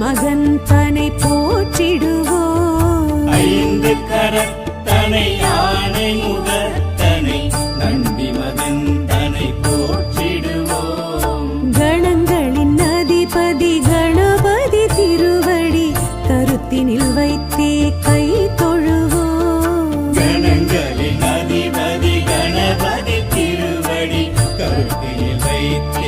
மகன் தனை போற்றிடுவோ. ஐந்து கரத்தனை யானை முகத்தனை நம்பி மகன் தனை போற்றிடுவோம் கணங்களின் அதிபதி கணபதி திருவடி கருத்தினில் வைத்தே கை தொழுவோம் கணங்களின் அதிபதி கணபதி திருவடி கருத்தினில் வைத்தே